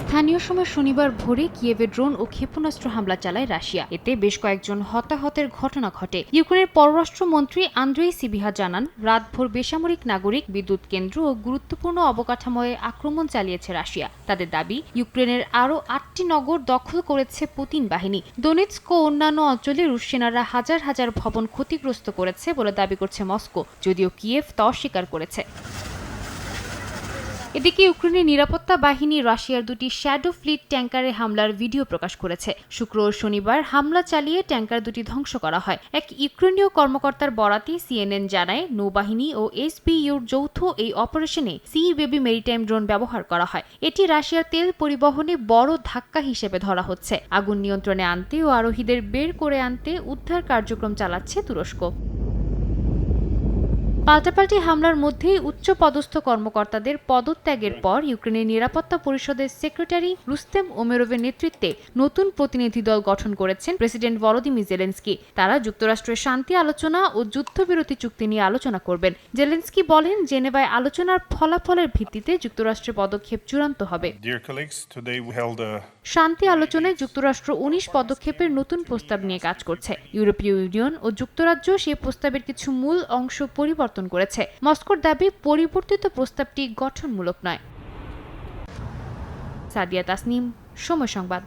স্থানীয় সময় শনিবার ভোরে কিয়েভে ড্রোন ও ক্ষেপণাস্ত্র হামলা চালায় রাশিয়া। এতে বেশ কয়েকজন হতাহতের ঘটনা ঘটে। ইউক্রেনের পররাষ্ট্রমন্ত্রী আন্দ্রেই সিবিহা জানান, রাতভর বেসামরিক নাগরিক, বিদ্যুৎ কেন্দ্র ও গুরুত্বপূর্ণ অবকাঠামোয় আক্রমণ চালিয়েছে রাশিয়া। তাদের দাবি, ইউক্রেনের আরও আটটি নগর দখল করেছে পুতিন বাহিনী। দোনেৎস্ক ও অন্যান্য অঞ্চলে রুশ সেনারা হাজার হাজার ভবন ক্ষতিগ্রস্ত করেছে বলে দাবি করছে মস্কো, যদিও কিয়েভ তা অস্বীকার করেছে। এদিকে ইউক্রেনের নিরাপত্তা বাহিনী রাশিয়ার দুটি শ্যাডো ফ্লিট ট্যাঙ্কারে হামলার ভিডিও প্রকাশ করেছে। শুক্র শনিবার হামলা চালিয়ে ট্যাঙ্কার দুটি ধ্বংস করা হয়। এক ইউক্রেনীয় কর্মকর্তার বরাতে সিএনএন জানায়, নৌবাহিনী ও এসপিইউর যৌথ এই অপারেশনে সি বেবি মেরিটাইম ড্রোন ব্যবহার করা হয়। এটি রাশিয়ার তেল পরিবহনে বড় ধাক্কা হিসেবে ধরা হচ্ছে। আগুন নিয়ন্ত্রণে আনতে ও আরোহীদের বের করে আনতে উদ্ধার কার্যক্রম চালাচ্ছে তুরস্ক। পাল্টাপাল্টি হামলার মধ্যেই উচ্চ পদস্থ কর্মকর্তাদের পদত্যাগের পর ইউক্রেনের নিরাপত্তা পরিষদের সেক্রেটারি রুস্তেম ওমেরোভের নেতৃত্বে নতুন প্রতিনিধি দল গঠন করেছেন প্রেসিডেন্ট ভলোদিমির জেলেন্সকি। তারা যুক্তরাষ্ট্রের শান্তি আলোচনা ও যুদ্ধবিরতি চুক্তি নিয়ে আলোচনা করবেন। জেলেন্সকি বলেন জেনেভায় আলোচনার ফলাফলের ভিত্তিতে যুক্তরাষ্ট্রের পদক্ষেপ চূড়ান্ত হবে। শান্তি আলোচনায় যুক্তরাষ্ট্র উনিশ পদক্ষেপের নতুন প্রস্তাব নিয়ে কাজ করছে। ইউরোপীয় ইউনিয়ন ও যুক্তরাজ্য সেই প্রস্তাবের কিছু মূল অংশ পরিবর্তন করেছে। মস্কোর দাবি পরিবর্তিত প্রস্তাবটি গঠনমূলক নয়। সাদিয়া তাসনিম সময় সংবাদ।